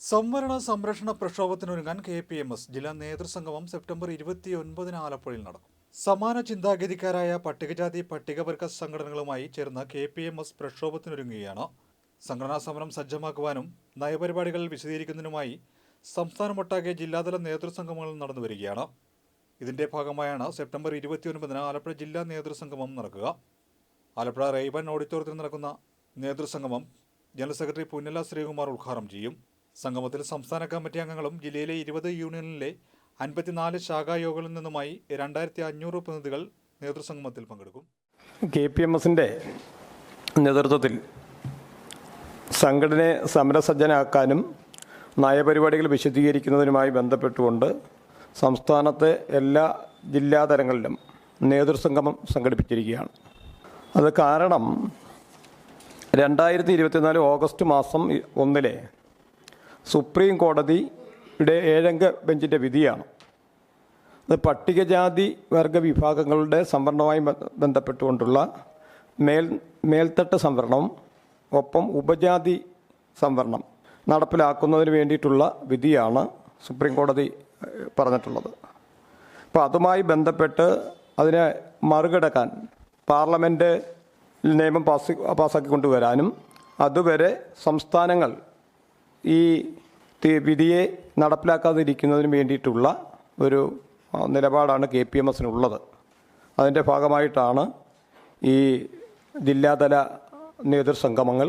സംവരണ സംരക്ഷണ പ്രക്ഷോഭത്തിനൊരുങ്ങാൻ കെ പി എം എസ് ജില്ലാ നേതൃസംഗമം സെപ്റ്റംബർ ഇരുപത്തിയൊൻപതിന് ആലപ്പുഴയിൽ നടക്കും. സമാന ചിന്താഗതിക്കാരായ പട്ടികജാതി പട്ടികവർഗ സംഘടനകളുമായി ചേർന്ന് കെ പി എം എസ് പ്രക്ഷോഭത്തിനൊരുങ്ങുകയാണ്. സംഘടനാ സമരം സജ്ജമാക്കുവാനും നയപരിപാടികൾ വിശദീകരിക്കുന്നതിനുമായി സംസ്ഥാനമൊട്ടാകെ ജില്ലാതല നേതൃസംഗമങ്ങൾ നടന്നു വരികയാണ് ഇതിന്റെ ഭാഗമായാണ് സെപ്റ്റംബർ ഇരുപത്തിയൊൻപതിന് ആലപ്പുഴ ജില്ലാ നേതൃസംഗമം നടക്കുക. ആലപ്പുഴ റെയ്ബൻ ഓഡിറ്റോറിയത്തിൽ നടക്കുന്ന നേതൃസംഗമം ജനറൽ സെക്രട്ടറി പുന്നല ശ്രീകുമാർ ഉദ്ഘാടനം ചെയ്യും. സംഗമത്തിൽ സംസ്ഥാന കമ്മിറ്റി അംഗങ്ങളും ജില്ലയിലെ ഇരുപത് യൂണിയനിലെ അൻപത്തിനാല് ശാഖായോഗങ്ങളിൽ നിന്നുമായി രണ്ടായിരത്തി അഞ്ഞൂറ് പ്രതിനിധികൾ നേതൃസംഗമത്തിൽ പങ്കെടുക്കും. കെ പി എം എസിന്റെ നേതൃത്വത്തിൽ സംഘടനയെ സമരസജ്ജനാക്കാനും നയപരിപാടികൾ വിശദീകരിക്കുന്നതിനുമായി ബന്ധപ്പെട്ടുകൊണ്ട് സംസ്ഥാനത്തെ എല്ലാ ജില്ലാതലങ്ങളിലും നേതൃസംഗമം സംഘടിപ്പിച്ചിരിക്കുകയാണ്. അത് കാരണം രണ്ടായിരത്തി ഇരുപത്തിനാല് ഓഗസ്റ്റ് മാസം ഒന്നിലെ സുപ്രീം കോടതിയുടെ ഏഴംഗ ബെഞ്ചിന്റെ വിധിയാണ്. അത് പട്ടികജാതി വർഗ വിഭാഗങ്ങളുടെ സംവരണവുമായി ബന്ധപ്പെട്ടുകൊണ്ടുള്ള മേൽ മേൽത്തട്ട് സംവരണവും ഒപ്പം ഉപജാതി സംവരണം നടപ്പിലാക്കുന്നതിന് വേണ്ടിയിട്ടുള്ള വിധിയാണ് സുപ്രീം കോടതി പറഞ്ഞിട്ടുള്ളത്. അപ്പോൾ അതുമായി ബന്ധപ്പെട്ട് അതിനെ മറികടക്കാൻ പാർലമെന്റ് നിയമം പാസ് പാസ്സാക്കി കൊണ്ടുവരാനും അതുവരെ സംസ്ഥാനങ്ങൾ ഈ വിധിയെ നടപ്പിലാക്കാതിരിക്കുന്നതിന് വേണ്ടിയിട്ടുള്ള ഒരു നിലപാടാണ് കെ പി എം എസിനുള്ളത്. അതിന്റെ ഭാഗമായിട്ടാണ് ഈ ജില്ലാതല നേതൃസംഗമങ്ങൾ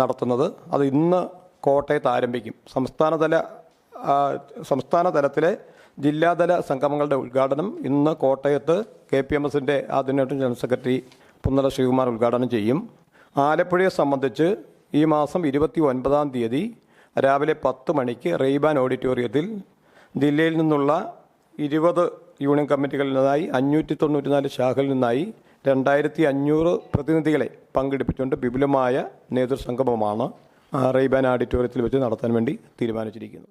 നടത്തുന്നത്. അത് ഇന്ന് കോട്ടയത്ത് ആരംഭിക്കും. സംസ്ഥാനതല സംസ്ഥാന തലത്തിലെ ജില്ലാതല സംഗമങ്ങളുടെ ഉദ്ഘാടനം ഇന്ന് കോട്ടയത്ത് കെ പി എം എസിന്റെ ആദ്യമായിട്ട് ജനറൽ സെക്രട്ടറി പുന്നല ശ്രീകുമാർ ഉദ്ഘാടനം ചെയ്യും. ആലപ്പുഴയെ സംബന്ധിച്ച് ഈ മാസം ഇരുപത്തി ഒൻപതാം തീയതി രാവിലെ പത്ത് മണിക്ക് റെയ്ബാൻ ഓഡിറ്റോറിയത്തിൽ ജില്ലയിൽ നിന്നുള്ള ഇരുപത് യൂണിയൻ കമ്മിറ്റികളിൽ നിന്നായി അഞ്ഞൂറ്റി തൊണ്ണൂറ്റിനാല് ശാഖകളിൽ നിന്നായി രണ്ടായിരത്തി അഞ്ഞൂറ് പ്രതിനിധികളെ പങ്കെടുപ്പിച്ചുകൊണ്ട് വിപുലമായ നേതൃസംഗമമാണ് റെയ്ബാൻ ഓഡിറ്റോറിയത്തിൽ വെച്ച് നടത്താൻ വേണ്ടി തീരുമാനിച്ചിരിക്കുന്നത്.